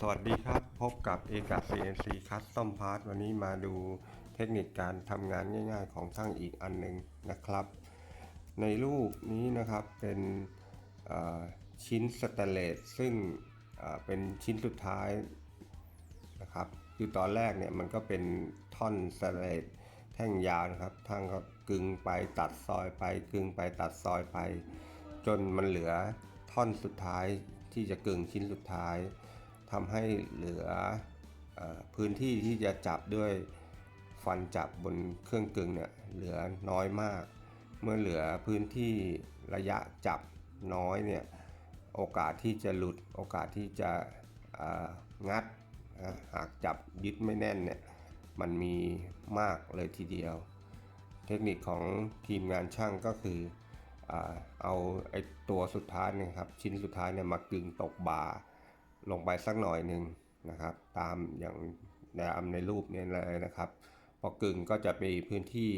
สวัสดีครับ พบกับเอกา CNC Custom Part วันนี้มาดูเทคนิคการทำงานง่ายๆของช่างอีกอันหนึ่งนะครับ ในรูปนี้นะครับเป็นชิ้นสแตนเลสซึ่งเป็นชิ้นสุดท้ายนะครับคือตอนแรกเนี่ยมันก็เป็นท่อนสแตนเลสแท่งยาวนะครับทางก็กึงไปตัดซอยไปกึงไปตัดซอยไป จนมันเหลือท่อนสุดท้ายที่จะกึ่งชิ้นสุดท้าย ทำให้เหลืออพื้นที่ที่จะจับด้วยฟันจับบนเครื่องกึ่งเนี่ยเหลือน้อยมาก เมื่อเหลือพื้นที่ระยะจับน้อยเนี่ยโอกาสที่จะหลุดโอกาสที่จะงัดหากจับยึดไม่แน่นเนี่ยมันมีมากเลยทีเดียว เทคนิคของทีมงานช่างก็คืออเอาไอ้ตัวสุดท้ายเนี่ยครับชิ้นสุดท้ายเนี่ยมากึงตกบาร์ ลงไปสักหน่อยหนึ่งนะครับ ตามอย่างในอำในรูปนี่ยเลยนะครับ พอกึงก็จะมีพื้นที่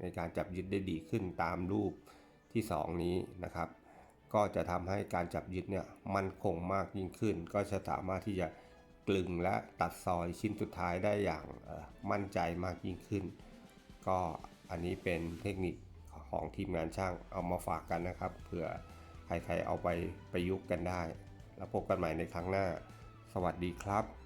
ในการจับยึดได้ดีขึ้นตามรูปที่ 2 นี้นะครับ ก็จะทำให้การจับยึดเนี่ยมั่นคงมากยิ่งขึ้น ก็จะสามารถที่จะกลึงและตัดซอยชิ้นสุดท้ายได้อย่างมั่นใจมากยิ่งขึ้น ก็อันนี้เป็นเทคนิคของทีมงานช่างเอามาฝากกันนะครับเผื่อใครๆเอาไปประยุกต์กันได้ แล้วพบกันใหม่ในครั้งหน้า สวัสดีครับ